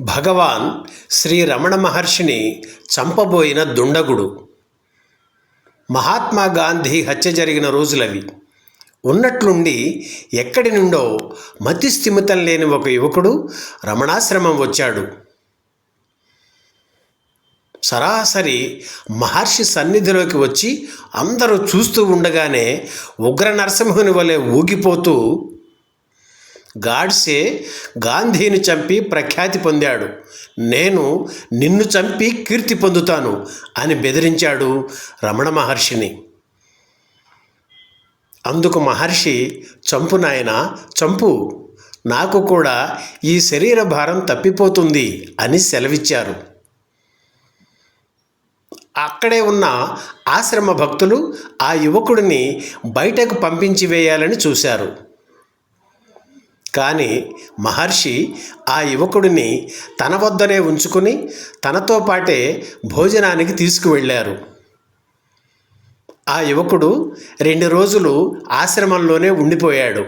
భగవాన్ శ్రీ రమణ మహర్షిని చంపబోయిన దుండగుడు. మహాత్మా గాంధీ హత్య జరిగిన రోజులవి. ఉన్నట్లుండి ఎక్కడి నుండో మతి స్థిమితం లేని ఒక యువకుడు రమణాశ్రమం వచ్చాడు. సరాసరి మహర్షి సన్నిధిలోకి వచ్చి అందరూ చూస్తూ ఉండగానే ఉగ్ర నరసింహుని వలె ఊగిపోతూ గాడ్సే గాంధీని చంపి ప్రఖ్యాతి పొందాడు. నేను నిన్ను చంపి కీర్తి పొందుతాను అని బెదిరించాడు రమణ మహర్షిని. అందుకు మహర్షి చంపు నాయన చంపు. నాకు కూడా ఈ శరీర భారం తప్పిపోతుంది అని సెలవిచ్చారు. అక్కడే ఉన్న ఆశ్రమ భక్తులు ఆ యువకుడిని బయటకు పంపించి వేయాలని చూశారు. కానీ మహర్షి ఆ యువకుడిని తన వద్దనే ఉంచుకుని తనతో పాటే భోజనానికి తీసుకువెళ్ళారు. ఆ యువకుడు రెండు రోజులు ఆశ్రమంలోనే ఉండిపోయాడు.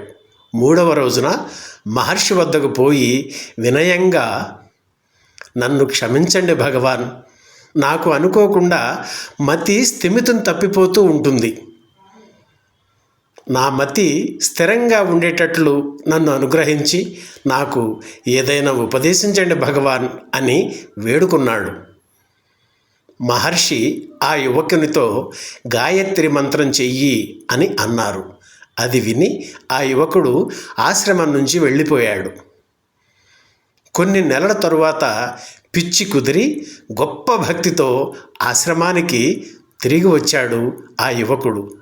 మూడవ రోజున మహర్షి వద్దకు పోయి వినయంగా నన్ను క్షమించండి భగవాన్ నాకు అనుకోకుండా మతి స్థిమితం తప్పిపోతూ ఉంటుంది. నా మతి స్థిరంగా ఉండేటట్లు నన్ను అనుగ్రహించి నాకు ఏదైనా ఉపదేశించండి భగవాన్ అని వేడుకున్నాడు. మహర్షి ఆ యువకునితో గాయత్రి మంత్రం చెయ్యి అని అన్నారు. అది విని ఆ యువకుడు ఆశ్రమం నుంచి వెళ్ళిపోయాడు. కొన్ని నెలల తరువాత పిచ్చి కుదిరి గొప్ప భక్తితో ఆశ్రమానికి తిరిగి వచ్చాడు ఆ యువకుడు.